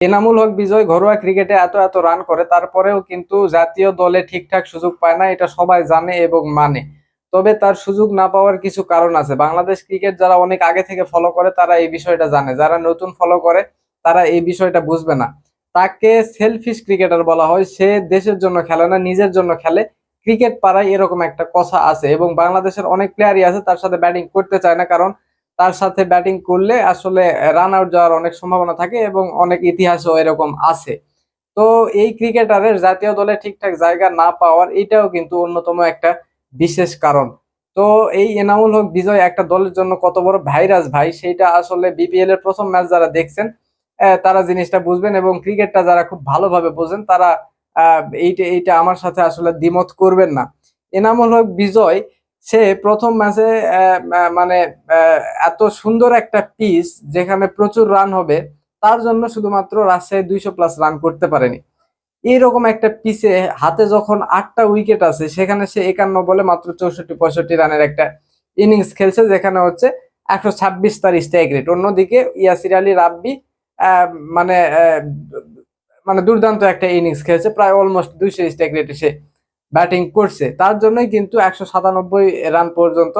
এনামুল হক বিজয় ঘরোয়া ক্রিকেটে এত এত রান করে, তারপরেও কিন্তু জাতীয় দলে ঠিকঠাক সুযোগ পায় না, এটা সবাই জানে এবং মানে। তবে তার সুযোগ না পাওয়ার কিছু কারণ আছে। বাংলাদেশ ক্রিকেট যারা অনেক আগে থেকে ফলো করে, তারা এই বিষয়টা জানে। যারা নতুন ফলো করে, তারা এই বিষয়টা বুঝবে না। তাকে সেলফিশ ক্রিকেটার বলা হয়। সে দেশের জন্য খেলে না, নিজের জন্য খেলে। ক্রিকেট পাড়ায় এরকম একটা কথা আছে এবং বাংলাদেশের অনেক প্লেয়ারই আছে, তার সাথে ব্যাটিং করতে চায় না। কারণ তার সাথে ব্যাটিং করলে আসলে রান আউট যাওয়ার অনেক সম্ভাবনা থাকে এবং অনেক ইতিহাসও এরকম আছে। তো এই ক্রিকেটারের জাতীয় দলে ঠিকঠাক জায়গা না পাওয়ার এটাও কিন্তু অন্যতম একটা বিশেষ কারণ। তো এই এনামুল হক বিজয় একটা দলের জন্য কত বড় ভাইরাস ভাই সেইটা আসলে বিপিএল এর প্রথম ম্যাচ যারা দেখছেন তারা জিনিসটা বুঝবেন এবং ক্রিকেটটা যারা খুব ভালোভাবে বোঝেন, তারা এইটা এইটা আমার সাথে আসলে দ্বিমত করবেন না। এনামুল হক বিজয় সে প্রথম ম্যাচে মানে এত সুন্দর একটা পিচ যেখানে প্রচুর রান হবে, তার জন্য শুধুমাত্র রাজশাহী দুইশো প্লাস রান করতে পারেনি। এইরকম একটা পিচে হাতে যখন আটটা উইকেট আছে, সেখানে সে একান্ন বলে মাত্র চৌষট্টি, পঁয়ষট্টি রানের একটা ইনিংস খেলছে, যেখানে হচ্ছে একশো ছাব্বিশ তার স্ট্রাইক রেট অন্যদিকে ইয়াসির আলী রাব্বি মানে মানে দুর্দান্ত একটা ইনিংস খেলছে, প্রায় অলমোস্ট দুইশো স্ট্রাইক রেটে সে ব্যাটিং করছে। তার জন্যই কিন্তু একশো সাতানব্বই রান পর্যন্ত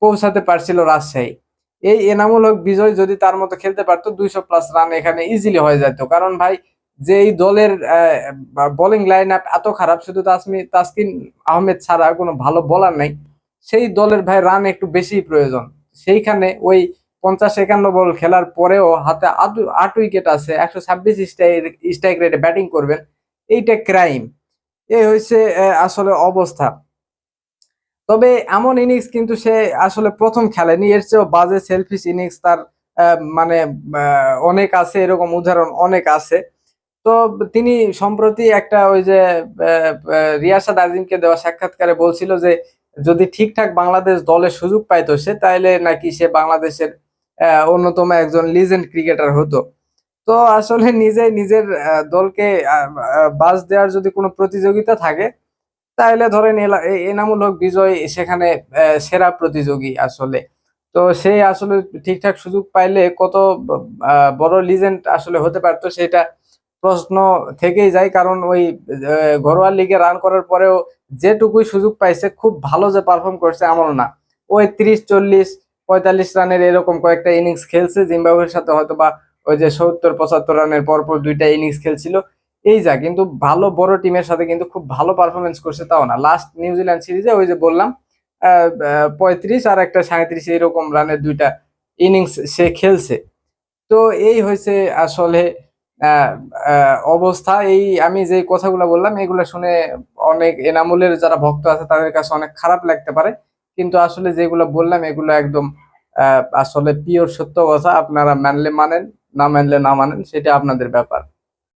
পৌঁছাতে পারছিল রাজশাহী। এই এনামুল হক বিজয় যদি তার মতো খেলতে পারতো, দুইশো প্লাস রান এখানে ইজিলি হয়ে যেত। কারণ ভাই যে এই দলের বোলিং লাইন আপ এত খারাপ, শুধু তাসমি তাসকিন আহমেদ ছাড়া কোনো ভালো বোলার নাই, সেই দলের ভাই রান একটু বেশি প্রয়োজন। সেইখানে ওই পঞ্চাশ একান্ন বল খেলার পরেও হাতে আট- উইকেট আছে, একশো ছাব্বিশ স্ট্রাইক রেটে ব্যাটিং করবেন, এইটা ক্রাইম এই আহ, আসলে অবস্থা। তবে এমন ইনিংস কিন্তু সে আসলে প্রথম খেলেনি এর চেয়েও বাজে সেলফিশ ইনিংস তার মানে অনেক আছে এরকম উদাহরণ অনেক আছে। তো তিনি সম্প্রতি একটা ওই যে রিয়াসাদ আজিমকে দেওয়া সাক্ষাৎকারে বলছিল যে যদি ঠিকঠাক বাংলাদেশ দলে সুযোগ পাইতো সে তাইলে নাকি সে বাংলাদেশের অন্যতম একজন লিজেন্ড ক্রিকেটার হতো। তো আসলে নিজে নিজের দলকে আহ, দেওয়ার যদি কোনো প্রতিযোগিতা থাকে তাহলে ধরেন এনামুল হক বিজয় সেখানে সেরা প্রতিযোগী আসলে। তো সে আসলে ঠিকঠাক সুযোগ পাইলে কত বড় লিজেন্ড আসলে হতে পারতো সেটা প্রশ্ন থেকেই যায়। কারণ ওই ঘরোয়া লিগে রান করার পরেও যেটুকুই সুযোগ পাইছে খুব ভালো যে পারফর্ম করছে এমনও না। ওই ত্রিশ চল্লিশ পঁয়তাল্লিশ রানের এরকম কয়েকটা ইনিংস খেলছে জিম্বাবুয়ের সাথে হয়তো বা ওই যে সত্তর, পঁচাত্তর রানের পরপর দুইটা ইনিংস খেলছিল। এই যা, কিন্তু ভালো, বড় টিমের সাথে কিন্তু খুব ভালো পারফরমেন্স করছে তাও না। লাস্ট নিউজিল্যান্ড সিরিজে ওই যে বললাম পঁয়ত্রিশ আর একটা সাঁত্রিশ এইরকম রানের দুইটা ইনিংস সে খেলছে। তো এই হয়েছে আসলে অবস্থা। এই আমি যে কথাগুলো বললাম, এগুলো শুনে অনেক এনামুলের যারা ভক্ত আছে, তাদের কাছে অনেক খারাপ লাগতে পারে। কিন্তু আসলে যেগুলো বললাম, এগুলো একদম আসলে পিওর সত্য কথা। আপনারা মানলে মানেন না মানলে না মানেন সেটা আপনাদের ব্যাপার।